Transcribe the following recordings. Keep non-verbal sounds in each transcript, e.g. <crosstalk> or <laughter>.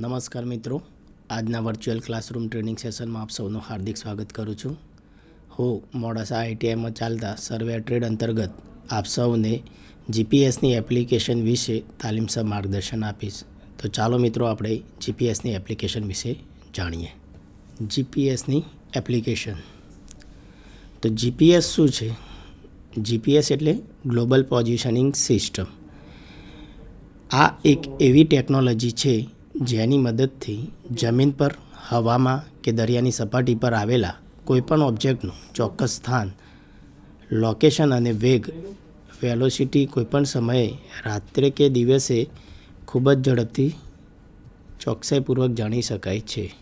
નમસ્કાર મિત્રો. આજના વર્ચ્યુઅલ ક્લાસરૂમ ટ્રેનિંગ સેશનમાં આપ સૌનું હાર્દિક સ્વાગત કરું છું. હું મોડાસા આઈટીઆઈમાં ચાલતા સર્વે ટ્રેડ અંતર્ગત આપ સૌને જીપીએસની એપ્લિકેશન વિશે તાલીમસર માર્ગદર્શન આપીશ. તો ચાલો મિત્રો આપણે જીપીએસની એપ્લિકેશન વિશે જાણીએ. જીપીએસની એપ્લિકેશન તો જીપીએસ શું છે? જીપીએસ એટલે ગ્લોબલ પોઝિશનિંગ સિસ્ટમ આ એક એવી ટેકનોલોજી છે જેની મદદથી જમીન પર, હવામાં કે દરિયાની સપાટી પર આવેલા કોઈપણ ઓબ્જેક્ટનું ચોક્કસ સ્થાન, લોકેશન અને વેગ, વેલોસિટી કોઈપણ સમયે રાત્રે કે દિવસે ખૂબ જ ઝડપથી ચોકસાઈપૂર્વક જાણી શકાય છે.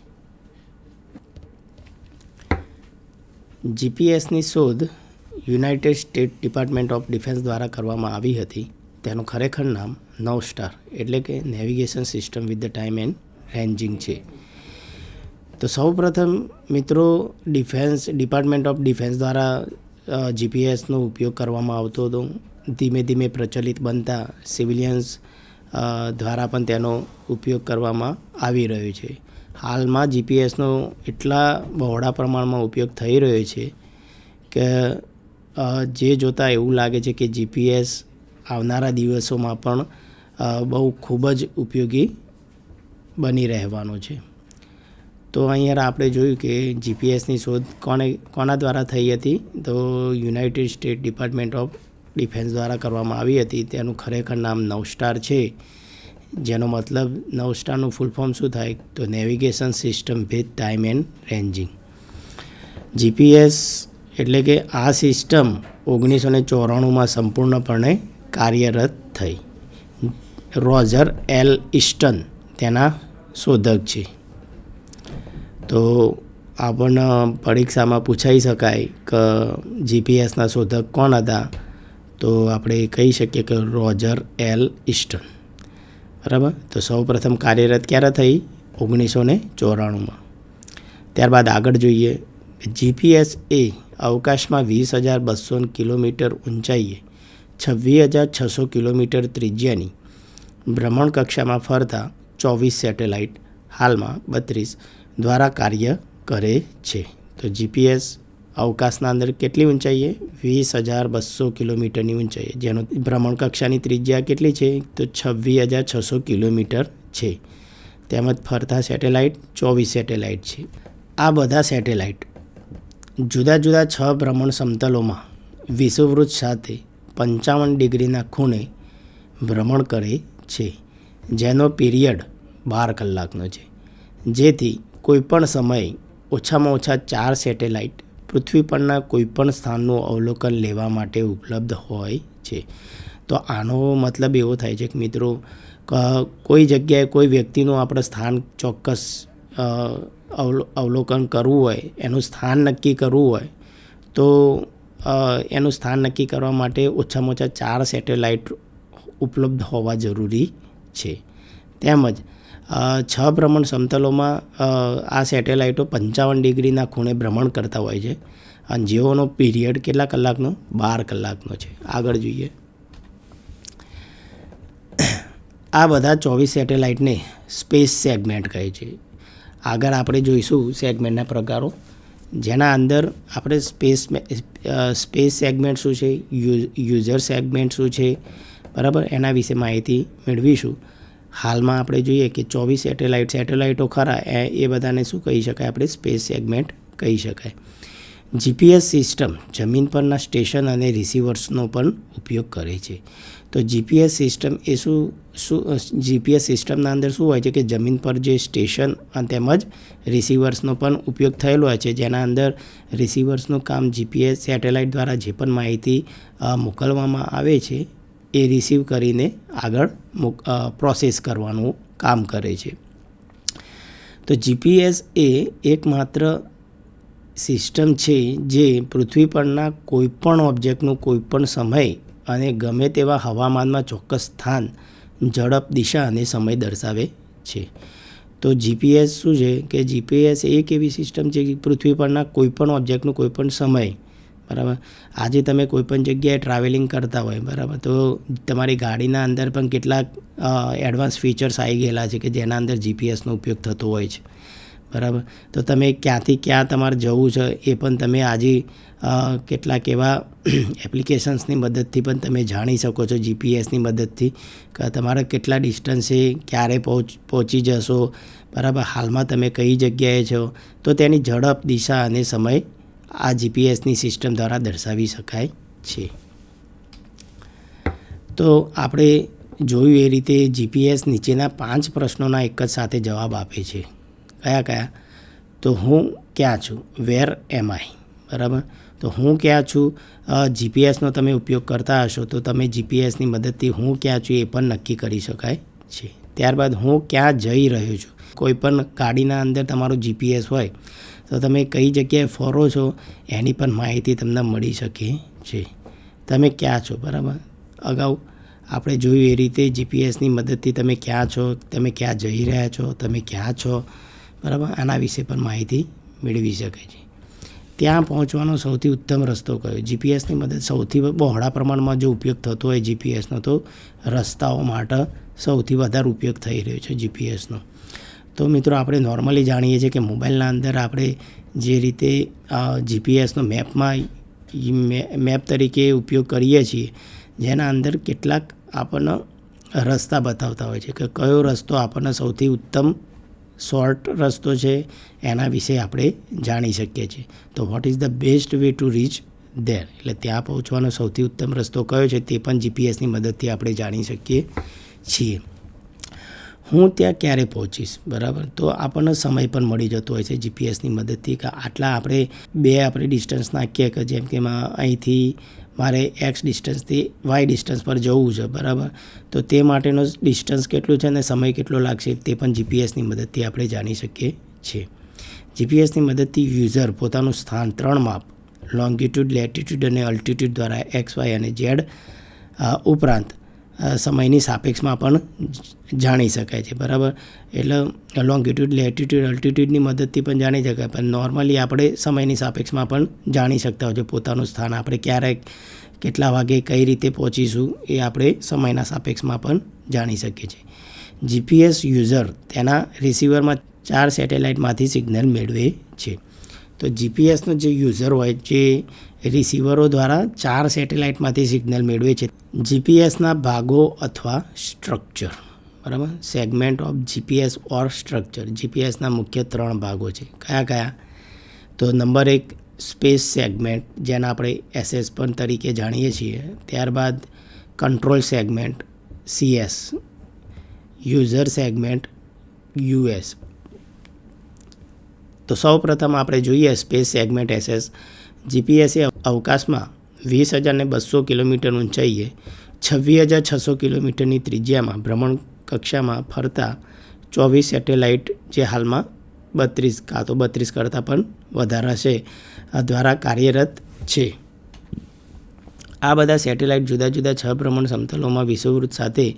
જીપીએસની શોધ United State department of defence દ્વારા કરવામાં આવી હતી. તેનું ખરેખર નામ નવ સ્ટાર. એટલે કે navigation system with the time and ranging છે. તો સૌપ્રથમ મિત્રો ડિફેન્સ ડિપાર્ટમેન્ટ ઓફ ડિફેન્સ દ્વારા જીપીએસનો ઉપયોગ કરવામાં આવતો હતો. ધીમે ધીમે પ્રચલિત બનતા સિવિલિયન્સ દ્વારા પણ તેનો ઉપયોગ કરવામાં આવી રહ્યો છે. હાલમાં જીપીએસનો એટલા બહોળા પ્રમાણમાં ઉપયોગ થઈ રહ્યો છે કે જે જોતાં એવું લાગે છે કે જીપીએસ આવનારા દિવસોમાં પણ બહુ ખૂબ જ ઉપયોગી બની રહેવાનો છે. તો અહીંયા આપણે જોયું કે જીપીએસની શોધ કોને, કોના દ્વારા થઈ હતી? તો United State department of defence દ્વારા કરવામાં આવી હતી. તેનું ખરેખર નામ નવસ્ટાર છે. જેનો મતલબ નવસ્ટારનું ફૂલ ફોર્મ શું થાય? તો navigation system with time and ranging GPS એટલે કે આ સિસ્ટમ ઓગણીસો ને ચોરાણુંમાં સંપૂર્ણપણે કાર્યરત થઈ. રોજર એલ ઇસ્ટન તેના શોધક છે. તો આપણને પરીક્ષામાં પૂછાઈ શકાય કે જીપીએસના શોધક કોણ હતા? તો આપણે કહી શકીએ કે રોજર એલ ઇસ્ટન બરાબર? તો સૌ પ્રથમ કાર્યરત ક્યારે થઈ? ઓગણીસો ને ચોરાણુંમાં. ત્યારબાદ આગળ જોઈએ. જીપીએસ એ અવકાશમાં વીસ હજાર બસો કિલોમીટર ઊંચાઈએ, છવ્વીસ હજાર છસો કિલોમીટર ત્રિજ્યાની ભ્રમણ કક્ષામાં ફરતા ચોવીસ સેટેલાઇટ હાલમાં બત્રીસ દ્વારા કાર્ય કરે છે. તો જીપીએસ અવકાશના અંદર કેટલી ઊંચાઈએ? વીસ હજાર બસો કિલોમીટરની ઊંચાઈએ. જેનો ભ્રમણ કક્ષાની ત્રિજ્યા કેટલી છે? તો છવ્વીસ હજાર છસો કિલોમીટર છે. તેમજ ફરતા સેટેલાઇટ ચોવીસ સેટેલાઇટ છે. આ બધા સેટેલાઇટ જુદા જુદા છ ભ્રમણ સમતલોમાં વિષુવૃત્ત સાથે પંચાવન ડિગ્રીના ખૂણે ભ્રમણ કરે છે, જેનો પીરિયડ બાર કલાકનો છે. જેથી કોઈપણ સમયે ઓછામાં ઓછા ચાર સેટેલાઇટ પૃથ્વી પરના કોઈપણ સ્થાનનું અવલોકન લેવા માટે ઉપલબ્ધ હોય છે. તો આનો મતલબ એવો થાય છે કે મિત્રો કોઈ જગ્યાએ કોઈ વ્યક્તિનું આપણે સ્થાન ચોક્કસ અવલોકન કરવું હોય, એનું સ્થાન નક્કી કરવું હોય, તો એનું સ્થાન નક્કી કરવા માટે ઓછામાં ઓછા ચાર સેટેલાઇટ ઉપલબ્ધ હોવા જરૂરી છે. તેમજ છ ભ્રમણ સમતલોમાં આ સેટેલાઇટો પંચાવન ડિગ્રીના ખૂણે ભ્રમણ કરતા હોય છે. અને જેઓનો પીરિયડ કેટલા કલાકનો? બાર કલાકનો છે. આગળ જોઈએ. આ બધા ચોવીસ સેટેલાઇટને સ્પેસ સેગમેન્ટ કહે છે. આગળ આપણે જોઈશું સેગમેન્ટના પ્રકારો. જેના અંદર આપણે સ્પેસ સ્પેસ સેગમેન્ટ શું છે? યુઝર સેગમેન્ટ શું છે? બરાબર? એના વિશે માહિતી મેળવીશું. હાલમાં આપણે જોઈએ કે ચોવીસ સેટેલાઇટ, સેટેલાઇટો ખરા, એ એ બધાને શું કહી શકાય? આપણે સ્પેસ સેગમેન્ટ કહી શકાય. જીપીએસ સિસ્ટમ જમીન પરના સ્ટેશન અને રિસીવર્સનો પણ ઉપયોગ કરે છે. તો જીપીએસ સિસ્ટમ એ શું શું જીપીએસ સિસ્ટમના અંદર શું હોય છે કે જમીન પર જે સ્ટેશન તેમજ રિસીવર્સનો પણ ઉપયોગ થયેલો હોય છે. જેના અંદર રિસીવર્સનું કામ જીપીએસ સેટેલાઇટ દ્વારા જે પણ માહિતી મોકલવામાં આવે છે એ રિસીવ કરીને આગળ પ્રોસેસ કરવાનું કામ કરે છે. તો જીપીએસ એ એકમાત્ર સિસ્ટમ છે જે પૃથ્વી પરના કોઈપણ ઓબ્જેક્ટનું કોઈપણ સમય અને ગમે તેવા હવામાનમાં ચોક્કસ સ્થાન, ઝડપ, દિશા અને સમય દર્શાવે છે. તો જીપીએસ શું છે? કે જીપીએસ એક એવી સિસ્ટમ છે કે પૃથ્વી પરના કોઈપણ ઓબ્જેક્ટનું કોઈપણ સમય બરાબર? આજે તમે કોઈપણ જગ્યાએ ટ્રાવેલિંગ કરતા હોય, બરાબર? તો તમારી ગાડીના અંદર પણ કેટલાક એડવાન્સ ફીચર્સ આવી ગયેલા છે કે જેના અંદર જીપીએસનો ઉપયોગ થતો હોય છે. બરાબર? તો તમે ક્યાંથી ક્યાં તમારે જવું છે એ પણ તમે આજે કેટલાક એવા <clears throat> એપ્લિકેશન્સની મદદથી પણ તમે જાણી શકો છો જીપીએસની મદદથી. કે તમારે કેટલા ડિસ્ટન્સે ક્યારે પહોંચ, પહોંચી જશો? બરાબર? હાલમાં તમે કઈ જગ્યાએ છો? તો તેની ઝડપ, દિશા અને સમય આ જીપીએસની સિસ્ટમ દ્વારા દર્શાવી શકાય છે. તો આપણે જોયું એ રીતે જીપીએસ નીચેના પાંચ પ્રશ્નોના એક જ સાથે જવાબ આપે છે. કયા કયા? તો હું ક્યાં છું? વેર એમ આઈ બરાબર? તો હું ક્યાં છું? જીપીએસનો તમે ઉપયોગ કરતા હશો તો તમે જીપીએસની મદદથી હું ક્યાં છું એ પણ નક્કી કરી શકાય છે. ત્યારબાદ હું ક્યાં જઈ રહ્યો છું? કોઈ પણ ગાડીના અંદર તમારું જીપીએસ હોય તો તમે કઈ જગ્યાએ ફરો છો, એની પણ માહિતી તમને મળી શકે છે. તમે ક્યાં છો? બરાબર? અગાઉ આપણે જોયું એ રીતે જીપીએસની મદદથી તમે ક્યાં છો, તમે ક્યાં જઈ રહ્યા છો, તમે ક્યાં છો? બરાબર? આના વિશે પણ માહિતી મેળવી શકે છે. ત્યાં પહોંચવાનો સૌથી ઉત્તમ રસ્તો કયો? જીપીએસની મદદ સૌથી બહોળા પ્રમાણમાં જો ઉપયોગ થતો હોય જીપીએસનો, તો રસ્તાઓ માટે સૌથી વધારે ઉપયોગ થઈ રહ્યો છે જીપીએસનો. તો મિત્રો આપણે નોર્મલી જાણીએ છીએ કે મોબાઈલના અંદર આપણે જે રીતે જીપીએસનો મેપમાં મેપ તરીકે ઉપયોગ કરીએ છીએ, જેના અંદર કેટલાક આપણને રસ્તા બતાવતા હોય છે કે કયો રસ્તો આપણને સૌથી ઉત્તમ શોર્ટ રસ્તો છે એના વિશે આપણે જાણી શકીએ છીએ. તો what is the best way to reach there એટલે ત્યાં પહોંચવાનો સૌથી ઉત્તમ રસ્તો કયો છે તે પણ જીપીએસની મદદથી આપણે જાણી શકીએ છીએ. હું ત્યાં ક્યારે પહોંચીશ? બરાબર? તો આપણને સમય પણ મળી જતો હોય છે જીપીએસની મદદથી કે આટલા આપણે બે આપણે ડિસ્ટન્સ નાખીએ કે જેમ કે અહીંથી મારે એક્સ ડિસ્ટન્સથી વાય ડિસ્ટન્સ પર જવું છે, બરાબર? તો તે માટેનો ડિસ્ટન્સ કેટલું છે અને સમય કેટલો લાગશે તે પણ જીપીએસની મદદથી આપણે જાણી શકીએ છીએ. જીપીએસની મદદથી યુઝર પોતાનું સ્થાન ત્રણ માપ લોંગિટ્યુડ લેટિટ્યુડ અને અલ્ટિટ્યુડ દ્વારા એક્સ વાય અને ઝેડ ઉપરાંત સમયની સાપેક્ષમાં પણ જાણી શકાય છે, બરાબર? એટલે લોંગિટ્યુડ લેટિટ્યુડ અલ્ટિટ્યુડની મદદથી પણ જાણી શકાય, પણ નોર્મલી આપણે સમયની સાપેક્ષમાં પણ જાણી શકતા હોય છે, પોતાનું સ્થાન આપણે ક્યારે, કેટલા વાગે કઈ રીતે પહોંચીશું એ આપણે સમયના સાપેક્ષમાં પણ જાણી શકીએ છીએ. જીપીએસ યુઝર તેના રિસીવરમાં ચાર સેટેલાઇટમાંથી સિગ્નલ મેળવે છે. તો જીપીએસનો જે યુઝર હોય, જે રિસીવરો દ્વારા ચાર સેટેલાઇટમાંથી સિગ્નલ મેળવે છે. જીપીએસના ભાગો અથવા સ્ટ્રક્ચર બરાબર? Segment of GPS or structure જીપીએસના મુખ્ય ત્રણ ભાગો છે. કયા કયા? તો નંબર એક સ્પેસ સેગમેન્ટ જેને આપણે એસએસ પણ તરીકે જાણીએ છીએ. ત્યારબાદ control segment CS user segment US તો સૌ પ્રથમ આપણે જોઈએ સ્પેસ સેગમેન્ટ એસએસ જીપીએસ એ અવકાશમાં વીસ હજારને બસો કિલોમીટર ઊંચાઈએ છવ્વીસ હજાર છસો કિલોમીટરની ત્રિજ્યામાં ભ્રમણ કક્ષામાં ફરતા ચોવીસ સેટેલાઇટ જે હાલમાં બત્રીસ કાં તો બત્રીસ કરતાં પણ વધારા છે. દ્વારા કાર્યરત છે. આ બધા સેટેલાઇટ જુદા જુદા છ ભ્રમણ સમતલોમાં વિષુવવૃત્ત સાથે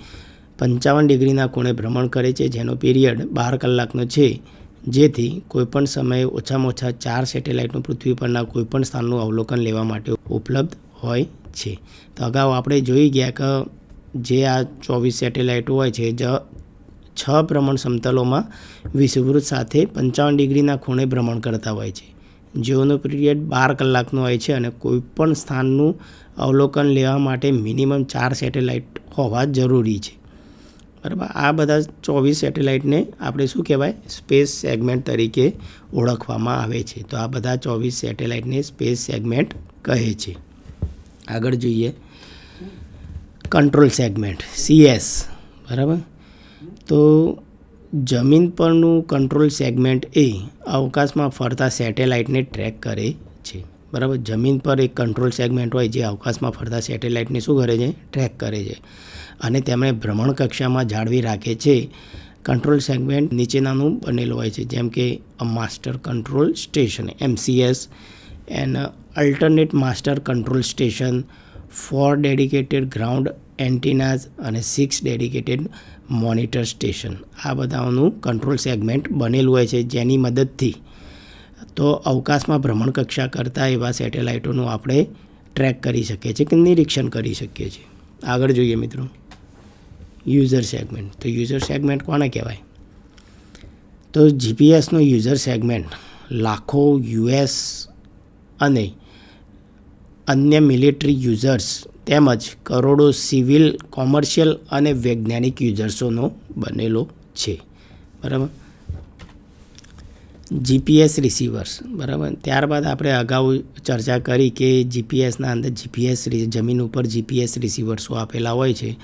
પંચાવન ડિગ્રીના ખૂણે ભ્રમણ કરે છે, જેનો પીરિયડ બાર કલાકનો છે. જેથી કોઈપણ સમયે ઓછામાં ઓછા ચાર સેટેલાઇટનું પૃથ્વી પરના કોઈપણ સ્થાનનું અવલોકન લેવા માટે ઉપલબ્ધ હોય છે. તો અગાઉ આપણે જોઈ ગયા કે જે આ ચોવીસ સેટેલાઇટો હોય છે, જ છ ભ્રમણ સમતલોમાં વિષુવૃત સાથે પંચાવન ડિગ્રીના ખૂણે ભ્રમણ કરતા હોય છે. જેઓનો પીરિયડ બાર કલાકનો હોય છે અને કોઈપણ સ્થાનનું અવલોકન લેવા માટે મિનિમમ ચાર સેટેલાઇટ હોવા જરૂરી છે. બરાબર? આ બધા ચોવીસ સેટેલાઇટને આપણે શું કહેવાય? સ્પેસ સેગમેન્ટ તરીકે ઓળખવામાં આવે છે. તો આ બધા ચોવીસ સેટેલાઇટને સ્પેસ સેગમેન્ટ કહે છે. આગળ જોઈએ. કંટ્રોલ સેગમેન્ટ, સીએસ, બરાબર? તો જમીન પરનું કંટ્રોલ સેગમેન્ટ એ અવકાશમાં ફરતા સેટેલાઇટને ટ્રેક કરે છે. બરાબર? જમીન પર એક કંટ્રોલ સેગમેન્ટ હોય જે અવકાશમાં ફરતા સેટેલાઇટને શું કરે છે? ટ્રેક કરે છે. અને તેમણે ભ્રમણ કક્ષામાં જાળવી રાખે છે. કંટ્રોલ સેગમેન્ટ નીચેનાનું બનેલું હોય છે, જેમ કે master control station, MCS and alternate master control station, four dedicated ground antennas અને સિક્સ ડેડિકેટેડ મોનિટર સ્ટેશન. આ બધાનું કંટ્રોલ સેગમેન્ટ બનેલું હોય છે જેની મદદથી. તો અવકાશમાં ભ્રમણકક્ષા કરતા એવા સેટેલાઇટોનું આપણે ટ્રેક કરી શકીએ છીએ કે નિરીક્ષણ કરી શકીએ છીએ. આગળ જોઈએ મિત્રો. યુઝર સેગમેન્ટ તો યુઝર સેગમેન્ટ કોને કહેવાય? તો જીપીએસનો યુઝર સેગમેન્ટ લાખો યુએસ અને અન્ય મિલિટરી યુઝર્સ તેમજ કરોડો સિવિલ કોમર્શિયલ અને વૈજ્ઞાનિક યુઝર્સોનો બનેલો છે. બરાબર? જીપીએસ રિસીવર્સ બરાબર? ત્યારબાદ આપણે અગાઉ ચર્ચા કરી કે જીપીએસના અંદર જીપીએસ જમીન ઉપર જીપીએસ રિસીવર્સો આપેલા હોય છે.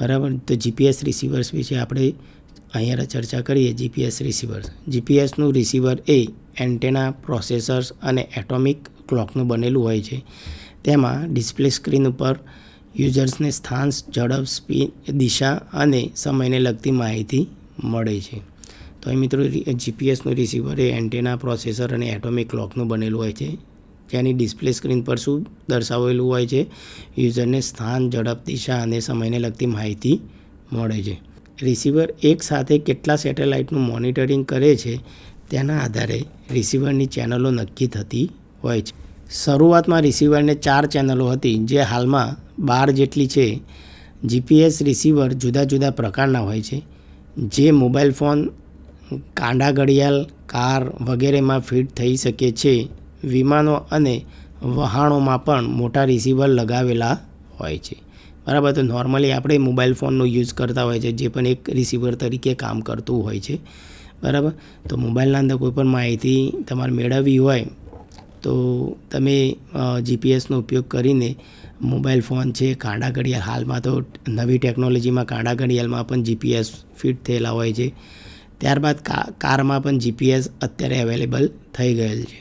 બરાબર? તો જીપીએસ રિસીવર્સ વિશે આપણે અહીંયા ચર્ચા કરીએ. જીપીએસ રિસીવર્સ જીપીએસનું રિસીવર એ એન્ટેના પ્રોસેસર્સ અને એટોમિક ક્લોકનું બનેલું હોય છે. તેમાં ડિસ્પ્લે સ્ક્રીન ઉપર યુઝર્સને સ્થાન, ઝડપ સ્પીડ દિશા અને સમયને લગતી માહિતી મળે છે. તો અહીં મિત્રો જીપીએસનું રિસીવર એ એન્ટેના પ્રોસેસર અને એટોમિક ક્લોકનું બનેલું હોય છે. જેની ડિસ્પ્લે સ્ક્રીન પર શું દર્શાવેલું હોય છે? યુઝરને સ્થાન, ઝડપ, દિશા અને સમયને લગતી માહિતી મળે છે. રિસીવર એક સાથે કેટલા સેટેલાઇટનું મોનિટરિંગ કરે છે તેના આધારે રિસીવરની ચેનલો નક્કી થતી હોય છે. શરૂઆતમાં રિસીવરને ચાર ચેનલો હતી, જે હાલમાં બાર જેટલી છે. જીપીએસ રિસીવર જુદા જુદા પ્રકારના હોય છે, જે મોબાઈલ ફોન, કાંડા ઘડિયાળ, કાર વગેરેમાં ફિટ થઈ શકે છે. વિમાનો અને વહાણોમાં પણ મોટા રિસીવર લગાવેલા હોય છે. બરાબર, તો નોર્મલી આપણે મોબાઈલ ફોનનો યુઝ કરતા હોય છે, જે પણ એક રિસીવર તરીકે કામ કરતું હોય છે. બરાબર, તો મોબાઈલના અંદર કોઈ પણ માહિતી તમારે મેળવવી હોય, તો તમે જીપીએસનો ઉપયોગ કરીને મોબાઈલ ફોન છે, કાંડા ઘડિયાળ હાલમાં તો નવી ટેકનોલોજીમાં કાંડા ઘડિયાળમાં પણ જીપીએસ ફિટ થયેલા હોય છે. ત્યારબાદ કારમાં પણ જીપીએસ અત્યારે અવેલેબલ થઈ ગયેલ છે.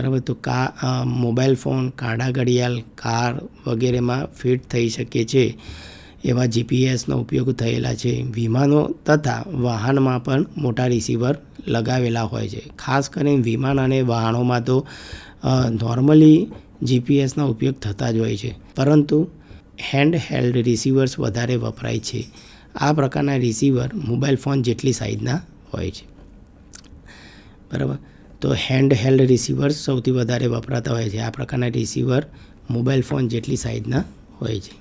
બરાબર? તો કા મોબાઈલ ફોન કાંડા ઘડિયાળ, કાર વગેરેમાં ફિટ થઈ શકે છે. એવા જીપીએસનો ઉપયોગ થયેલા છે. વિમાનો તથા વાહનમાં પણ મોટા રિસીવર લગાવેલા હોય છે. ખાસ કરીને વિમાન અને વાહનોમાં તો નોર્મલી જીપીએસનો ઉપયોગ થતા જ હોય છે. પરંતુ હેન્ડ હેલ્ડ રિસીવર્સ વધારે વપરાય છે. આ પ્રકારના રિસીવર મોબાઈલ ફોન જેટલી સાઇઝના હોય છે. બરાબર? તો હેન્ડ હેલ્ડ રિસીવર્સ સૌથી વધારે વપરાતા હોય છે. આ પ્રકારના રિસીવર મોબાઈલ ફોન જેટલી સાઇઝના હોય છે.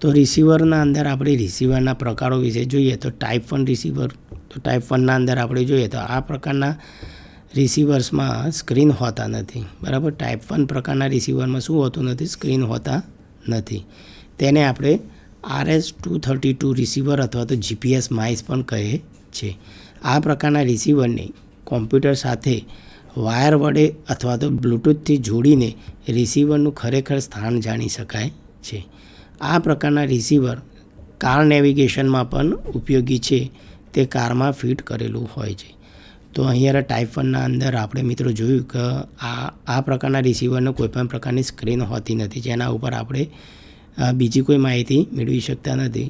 તો રિસીવરના અંદર આપણે રિસીવરના પ્રકારો વિશે જોઈએ તો ટાઈપ વન રિસીવર તો ટાઈપ વનના અંદર આપણે જોઈએ તો આ પ્રકારના રિસીવર્સમાં સ્ક્રીન હોતા નથી. બરાબર? ટાઈપ વન પ્રકારના રિસીવરમાં શું હોતું નથી? સ્ક્રીન હોતા નથી. તેને આપણે RS two thirty two receiver અથવા તો જીપીએસ માઇસ પણ કહે છે. આ પ્રકારના રિસીવરને કોમ્પ્યુટર સાથે વાયર વડે અથવા તો બ્લૂટૂથથી જોડીને રિસીવરનું ખરેખર સ્થાન જાણી શકાય છે. આ પ્રકારના રિસીવર કાર નેવિગેશનમાં પણ ઉપયોગી છે. તે કારમાં ફિટ કરેલું હોય છે. તો અહીંયા ટાઈપ અંદર આપણે મિત્રો જોયું કે આ આ પ્રકારના રિસીવરનો કોઈપણ પ્રકારની સ્ક્રીન હોતી નથી. જેના ઉપર આપણે બીજી કોઈ માહિતી મેળવી શકતા નથી.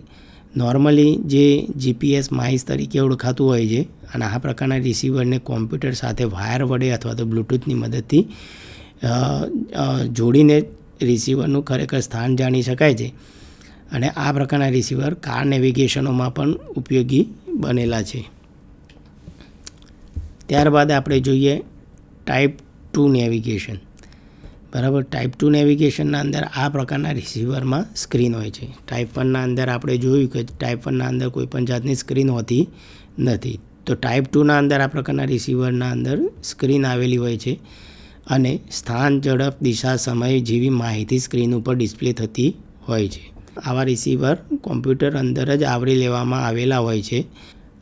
નોર્મલી જે જીપીએસ માઇસ તરીકે ઓળખાતું હોય છે, અને આ પ્રકારના રિસીવરને કોમ્પ્યુટર સાથે વાયર વડે અથવા તો બ્લૂટૂથની મદદથી જોડીને રિસીવરનું ખરેખર સ્થાન જાણી શકાય છે. અને આ પ્રકારના રિસીવર કાર નેવિગેશનોમાં પણ ઉપયોગી બનેલા છે. ત્યારબાદ આપણે જોઈએ ટાઈપ ટુ નેવિગેશન બરાબર? ટાઈપ ટુ નેવિગેશનના અંદર આ પ્રકારના રિસીવરમાં સ્ક્રીન હોય છે. ટાઈપ વનના અંદર આપણે જોયું કે ટાઈપ વનના અંદર કોઈ પણ જાતની સ્ક્રીન હોતી નથી. તો ટાઈપ ટુના અંદર આ પ્રકારના રિસીવરના અંદર સ્ક્રીન આવેલી હોય છે અને સ્થાન, ઝડપ, દિશા, સમય જેવી માહિતી સ્ક્રીન ઉપર ડિસ્પ્લે થતી હોય છે. આવા રિસીવર કોમ્પ્યુટર અંદર જ આવરી લેવામાં આવેલા હોય છે.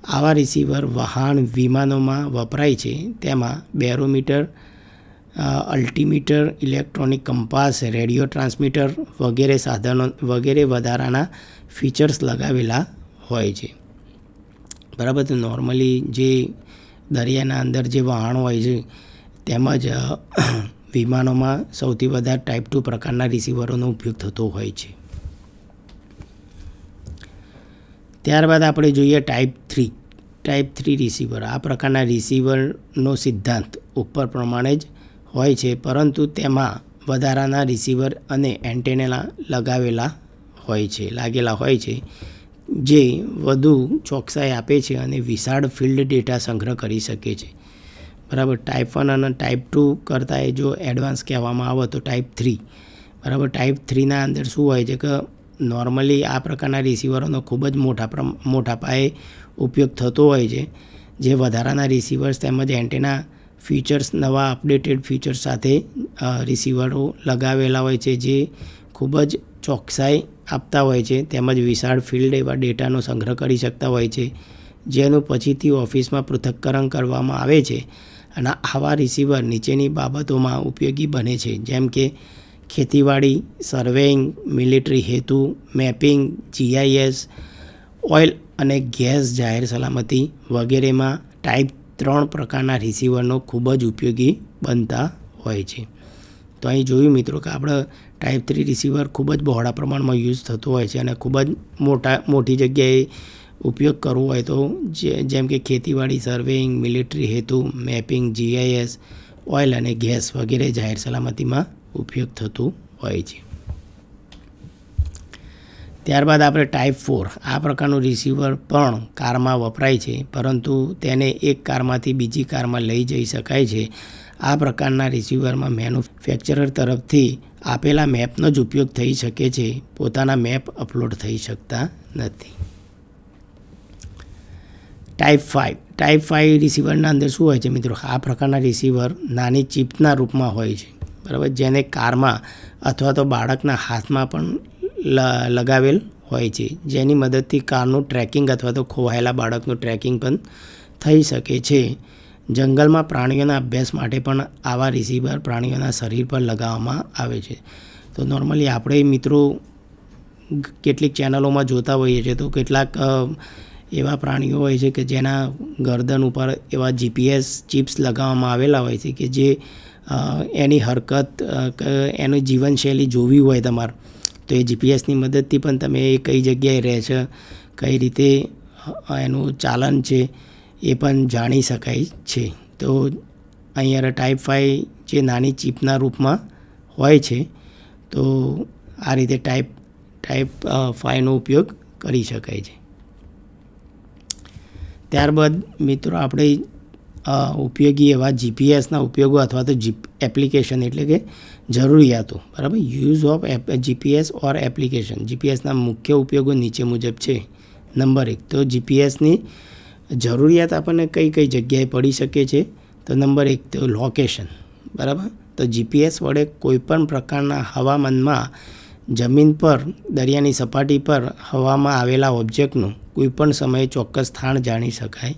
આવા રિસીવર વહાણ વિમાનોમાં વપરાય છે. તેમાં barometer altimeter electronic compass, radio transmitter વગેરે સાધનો, વગેરે વધારાના ફીચર્સ લગાવેલા હોય છે. બરાબર? તો નોર્મલી જે દરિયાના અંદર જે વહાણ હોય છે, તેમજ વિમાનોમાં સૌથી વધારે ટાઈપ ટુ પ્રકારના રિસીવરોનો ઉપયોગ થતો હોય છે. ત્યારબાદ આપણે જોઈએ type three type three receiver આ પ્રકારના રિસીવરનો સિદ્ધાંત ઉપર પ્રમાણે જ હોય છે, પરંતુ તેમાં વધારાના રિસીવર અને એન્ટેના લગાવેલા હોય છે, લાગેલા હોય છે, જે વધુ ચોકસાઈ આપે છે અને વિશાળ ફિલ્ડ ડેટા સંગ્રહ કરી શકે છે. બરાબર ટાઈપ વન અને ટાઈપ ટુ કરતાં એ જો એડવાન્સ કહેવામાં આવે તો ટાઈપ થ્રી બરાબર ટાઈપ થ્રીના અંદર શું હોય છે કે નોર્મલી આ પ્રકારના રિસીવરોનો ખૂબ જ મોટા મોટા પાયે ઉપયોગ થતો હોય છે, જે વધારાના રિસીવર્સ તેમજ એન્ટેના ફીચર્સ, નવા અપડેટેડ ફીચર્સ સાથે રિસીવરો લગાવેલા હોય છે, જે ખૂબ જ ચોકસાઈ આપતા હોય છે, તેમજ વિશાળ ફિલ્ડ એવા ડેટાનો સંગ્રહ કરી શકતા હોય છે, જેનું પછીથી ઓફિસમાં પૃથક્કરણ કરવામાં આવે છે, અને આવા રિસીવર નીચેની બાબતોમાં ઉપયોગી બને છે, જેમ કે ખેતીવાડી સર્વેઇંગ મિલિટરી હેતુ મેપિંગ જીઆઈએસ ઓઇલ અને ગેસ જાહેર સલામતી વગેરેમાં ટાઈપ ત્રણ પ્રકારના રિસીવરનો ખૂબ જ ઉપયોગી બનતા હોય છે. તો અહીં જોયું મિત્રો કે આપણે ટાઈપ થ્રી રિસીવર ખૂબ જ બહોળા પ્રમાણમાં યુઝ થતો હોય છે અને ખૂબ જ મોટા, મોટી જગ્યાએ ઉપયોગ કરવો હોય તો જેમ કે ખેતીવાડી સર્વેઇંગ મિલિટરી હેતુ mapping G I S oil અને ગેસ વગેરે જાહેર સલામતીમાં ઉપયોગ થતું હોય છે. ત્યારબાદ આપણે ટાઈપ ફોર આ પ્રકારનું રિસીવર પણ કારમાં વપરાય છે, પરંતુ તેને એક કારમાંથી બીજી કારમાં લઈ જઈ શકાય છે. આ પ્રકારના રિસીવરમાં મેન્યુફેક્ચરર તરફથી આપેલા મેપનો જ ઉપયોગ થઈ શકે છે. પોતાના મેપ અપલોડ થઈ શકતા નથી. ટાઈપ ફાઇવ ટાઈપ ફાઇવ રિસીવરના અંદર શું હોય છે મિત્રો? આ પ્રકારના રિસીવર નાની ચિપના રૂપમાં હોય છે. બરાબર? જેને કારમાં અથવા તો બાળકના હાથમાં પણ લગાવેલ હોય છે. જેની મદદથી કારનું ટ્રેકિંગ અથવા તો ખોવાયેલા બાળકનું ટ્રેકિંગ પણ થઈ શકે છે. જંગલમાં પ્રાણીઓના અભ્યાસ માટે પણ આવા રિસીવર પ્રાણીઓના શરીર પર લગાવવામાં આવે છે. તો નોર્મલી આપણે મિત્રો કેટલીક ચેનલોમાં જોતા હોઈએ છીએ તો કેટલાક એવા પ્રાણીઓ હોય છે કે જેના ગરદન ઉપર એવા જીપીએસ ચિપ્સ લગાવવામાં આવેલા હોય છે કે જે એની હરકત એની જીવનશૈલી જોવી હોય તમારે. તો એ જીપીએસની મદદથી પણ તમે એ કઈ જગ્યાએ રહે છે, કઈ રીતે એનું ચાલન છે, એ પણ જાણી શકાય છે. તો અહીંયા ટાઈપ ફાઈ જે નાની ચીપના રૂપમાં હોય છે, તો આ રીતે ટાઈપ ટાઈપ ફાઇવનો ઉપયોગ કરી શકાય છે. ત્યારબાદ મિત્રો આપણે ઉપયોગી એવા જીપીએસના ઉપયોગો અથવા તો જીપ એપ્લિકેશન એટલે કે જરૂરિયાતો, બરાબર? Use of app GPS or application જીપીએસના મુખ્ય ઉપયોગો નીચે મુજબ છે. નંબર એક, તો જીપીએસની જરૂરિયાત આપણને કઈ કઈ જગ્યાએ પડી શકે છે? તો નંબર એક, તો લોકેશન બરાબર? તો જીપીએસ વડે કોઈપણ પ્રકારના હવામાનમાં જમીન પર, દરિયાની સપાટી પર હવામાં આવેલા ઓબ્જેક્ટનું કોઈપણ સમયે ચોક્કસ સ્થાન જાણી શકાય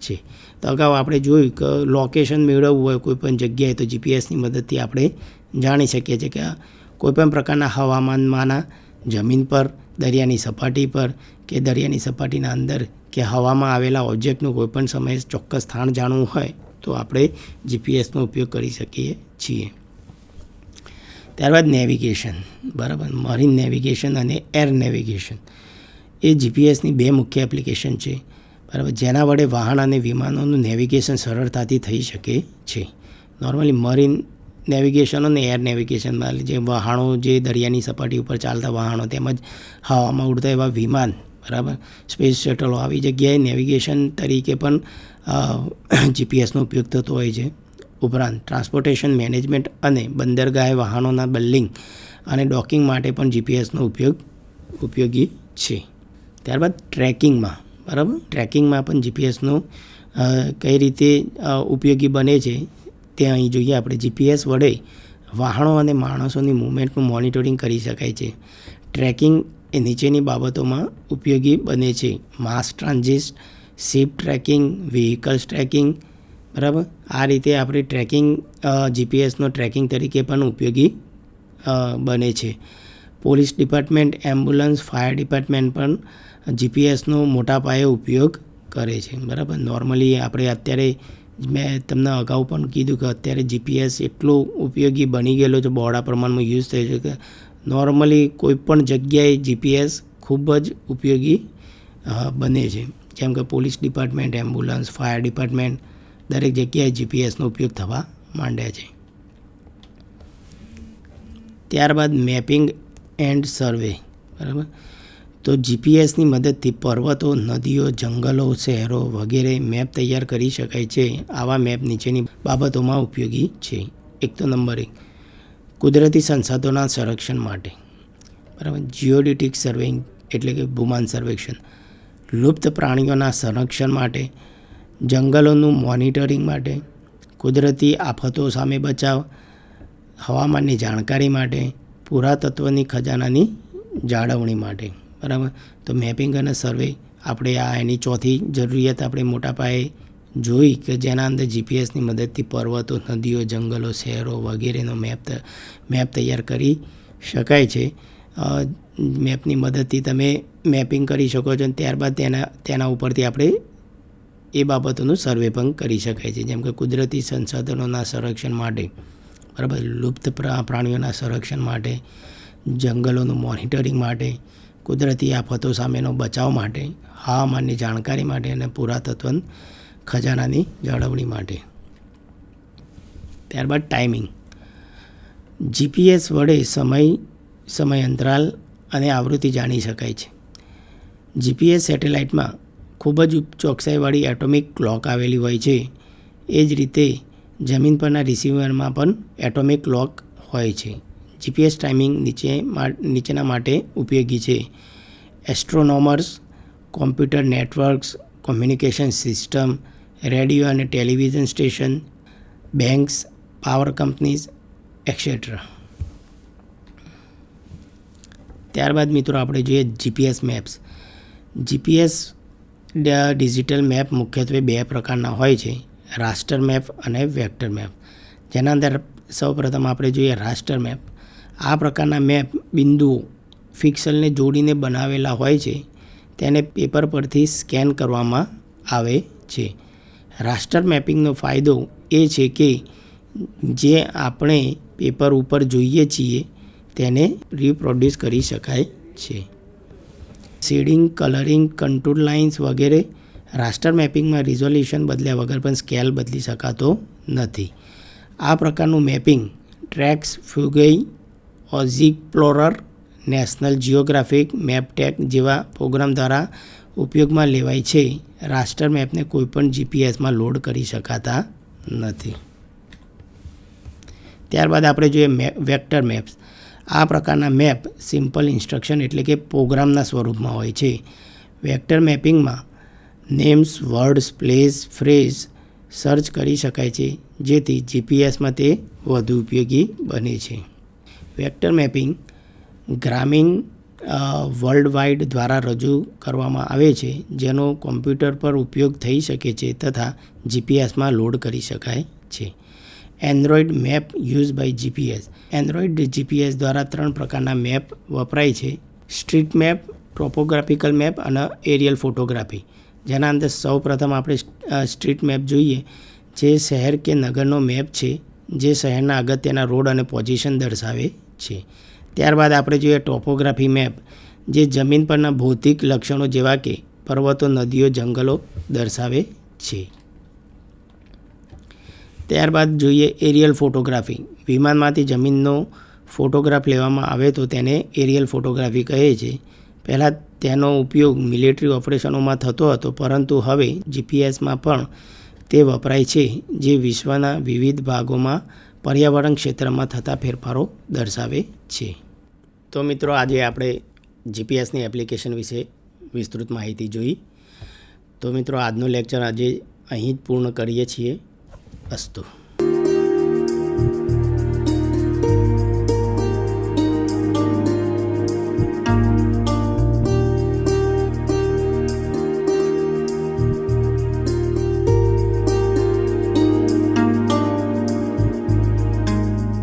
છે. તો અગાઉ આપણે જોયું કે લોકેશન મેળવવું હોય કોઈપણ જગ્યાએ, તો જીપીએસની મદદથી આપણે જાણી શકીએ છીએ કે કોઈપણ પ્રકારના હવામાનમાંના જમીન પર, દરિયાની સપાટી પર કે દરિયાની સપાટીના અંદર કે હવામાં આવેલા ઓબ્જેક્ટનું કોઈપણ સમયે ચોક્કસ સ્થાન જાણવું હોય, તો આપણે જીપીએસનો ઉપયોગ કરી શકીએ છીએ. ત્યારબાદ નેવિગેશન બરાબર? મરીન નેવિગેશન અને એર નેવિગેશન એ જીપીએસની બે મુખ્ય એપ્લિકેશન છે. બરાબર, જેના વડે વાહન અને વિમાનોનું નેવિગેશન સરળતાથી થઈ શકે છે. નોર્મલી મરીન નેવિગેશન અને એર નેવિગેશનમાં જે વાહનો, જે દરિયાની સપાટી ઉપર ચાલતા વાહનો તેમજ હવામાં ઉડતા એવા વિમાન, બરાબર સ્પેસ શટલો આવી જગ્યાએ નેવિગેશન તરીકે પણ જીપીએસનો ઉપયોગ થતો હોય છે. ઉપરાંત ટ્રાન્સપોર્ટેશન મેનેજમેન્ટ અને બંદરગાહે વાહનોના બલ્લિંગ અને ડોકિંગ માટે પણ જીપીએસનો ઉપયોગ ઉપયોગી છે. ત્યારબાદ ટ્રેકિંગમાં બરાબર? ટ્રેકિંગમાં પણ જીપીએસનો કઈ રીતે ઉપયોગી બને છે, તે અહીં જોઈએ આપણે. જીપીએસ વડે વાહનો અને માણસોની મૂવમેન્ટનું મોનિટરિંગ કરી શકાય છે. ટ્રેકિંગ એ નીચેની બાબતોમાં ઉપયોગી બને છે. Mass transit ship tracking vehicles tracking, બરાબર? આ રીતે આપણે ટ્રેકિંગ જીપીએસનો ટ્રેકિંગ તરીકે પણ ઉપયોગી બને છે. Police department, ambulance, fire department પણ જીપીએસનો મોટા પાયે ઉપયોગ કરે છે, બરાબર? નોર્મલી આપણે અત્યારે મેં તમને અગાઉ પણ કીધું કે અત્યારે જીપીએસ એટલો ઉપયોગી બની ગયેલો છે, બહોળા પ્રમાણમાં યુઝ થયો છે કે નોર્મલી કોઈ પણ જગ્યાએ જીપીએસ ખૂબ જ ઉપયોગી બને છે. જેમ કે police department, ambulance, fire department, દરેક જગ્યાએ જીપીએસનો ઉપયોગ થવા માંડ્યા છે. ત્યારબાદ મેપિંગ એન્ડ સર્વે, બરાબર? તો જીપીએસની મદદથી પર્વતો, નદીઓ, જંગલો, શહેરો વગેરે મેપ તૈયાર કરી શકાય છે. આવા મેપ નીચેની બાબતોમાં ઉપયોગી છે. એક તો નંબર એક, કુદરતી સંસાધનોના સંરક્ષણ માટે. બરાબર? જીઓડિટિક સર્વેઇંગ એટલે કે ભૂમાન સર્વેક્ષણ. લુપ્ત પ્રાણીઓના સંરક્ષણ માટે, જંગલોનું મોનિટરિંગ માટે, કુદરતી આફતો સામે બચાવ, હવામાનની જાણકારી માટે, પુરાતત્વની ખજાનાની જાળવણી માટે. બરાબર? તો મેપિંગ અને સર્વે આપણે આ એની ચોથી જરૂરિયાત આપણે મોટા પાયે જોઈ કે જેના અંદર જીપીએસની મદદથી પર્વતો, નદીઓ, જંગલો, શહેરો વગેરેનો મેપ મેપ તૈયાર કરી શકાય છે. મેપની મદદથી તમે મેપિંગ કરી શકો છો અને ત્યારબાદ તેના તેના ઉપરથી આપણે એ બાબતોનું સર્વે પણ કરી શકાય છે. જેમ કે કુદરતી સંસાધનોના સંરક્ષણ માટે, બરાબર? લુપ્ત પ્રા- પ્રાણીઓના સંરક્ષણ માટે, જંગલોનું મોનિટરિંગ માટે કુદરતી આફતો સામેનો બચાવ માટે હવામાનની જાણકારી માટે અને પુરાતત્વ ખજાનાની જાળવણી માટે. ત્યારબાદ ટાઈમિંગ. જીપીએસ વડે સમય સમય અંતરાલ અને આવૃત્તિ જાણી શકાય છે. જીપીએસ સેટેલાઇટમાં ખૂબ જ ચોકસાઈવાળી એટોમિક ક્લોક આવેલી હોય છે. એ જ રીતે જમીન પરના રિસીવરમાં પણ એટોમિક ક્લોક હોય છે. જીપીએસ ટાઈમિંગ નીચે નીચેના માટે ઉપયોગી છે. Astronomers computer networks communication system radio અને television station banks power companies etcetera ત્યારબાદ મિત્રો આપણે જોઈએ GPS maps GPS digital map મુખ્યત્વે બે પ્રકારના હોય છે રાસ્ટર મેપ અને વેક્ટર મેપ જેના અંદર સૌપ્રથમ આપણે જોઈએ રાસ્ટર મેપ આ પ્રકારના મેપ બિંદુઓ ફિક્સલને જોડીને બનાવેલા હોય છે, તેને પેપર પરથી સ્કેન કરવામાં આવે છે. રાસ્ટર મેપિંગનો ફાયદો એ છે કે, જે આપણે પેપર ઉપર જોઈએ છીએ, તેને રિપ્રોડ્યુસ કરી શકાય છે. શેડિંગ, કલરિંગ, કંટ્રોલ લાઇન્સ વગેરે રાસ્ટર મેપિંગમાં રિઝોલ્યુશન બદલ્યા વગર પણ સ્કેલ બદલી શકાતો નથી. આ પ્રકારનું મેપિંગ ટ્રેક્સ ફ્યુગઈ ઓઝિપ્લોરર નેશનલ જિયોગ્રાફિક મેપટેક જેવા પ્રોગ્રામ દ્વારા ઉપયોગમાં લેવાય છે. રાસ્ટર મેપને કોઈપણ જીપીએસમાં લોડ કરી શકાતા નથી. ત્યારબાદ આપણે જોઈએ મે વેક્ટર મેપ્સ આ પ્રકારના મેપ સિમ્પલ ઇન્સ્ટ્રક્શન એટલે કે પ્રોગ્રામના સ્વરૂપમાં હોય છે. Vector મેપિંગમાં names words place phrase search કરી શકાય છે, જેથી જીપીએસમાં તે વધુ ઉપયોગી બને છે. વેક્ટર મેપિંગ ગ્રામીણ વર્લ્ડ વાઇડ દ્વારા રજૂ કરવામાં આવે છે, જેનો કોમ્પ્યુટર પર ઉપયોગ થઈ શકે છે તથા જીપીએસમાં લોડ કરી શકાય છે. Android map use by GPS. Android GPS દ્વારા ત્રણ પ્રકારના મેપ વપરાય છે. સ્ટ્રીટ મેપ, ટોપોગ્રાફિકલ મેપ અને એરિયલ ફોટોગ્રાફી. જેના અંદર સૌ પ્રથમ આપણે સ્ટ્રીટ મેપ જોઈએ, જે શહેર કે નગરનો મેપ છે, જે શહેરના અગત્યના રોડ અને પોઝિશન દર્શાવે છે. ત્યારબાદ આપણે જોઈએ ટોપોગ્રાફી મેપ. જે જમીન પરના ભૌતિક લક્ષણો જેવા કે પર્વતો, નદીઓ, જંગલો દર્શાવે છે. ત્યારબાદ જોઈએ એરિયલ ફોટોગ્રાફી. વિમાનમાંથી જમીનનો ફોટોગ્રાફ લેવામાં આવે તો તેને એરિયલ ફોટોગ્રાફી કહે છે. પહેલાં તેનો ઉપયોગ મિલિટરી ઓપરેશનોમાં થતો હતો, પરંતુ હવે જીપીએસમાં પણ તે વપરાય છે, જે વિશ્વના વિવિધ ભાગોમાં પર્યાવરણ ક્ષેત્રમાં થતા ફેરફારો દર્શાવે છે. તો મિત્રો, આજે આપણે જીપીએસની એપ્લિકેશન વિશે વિસ્તૃત માહિતી જોઈ. તો મિત્રો, આજનો લેક્ચર આજે અહીં જ પૂર્ણ કરીએ છીએ. અસ્તુ.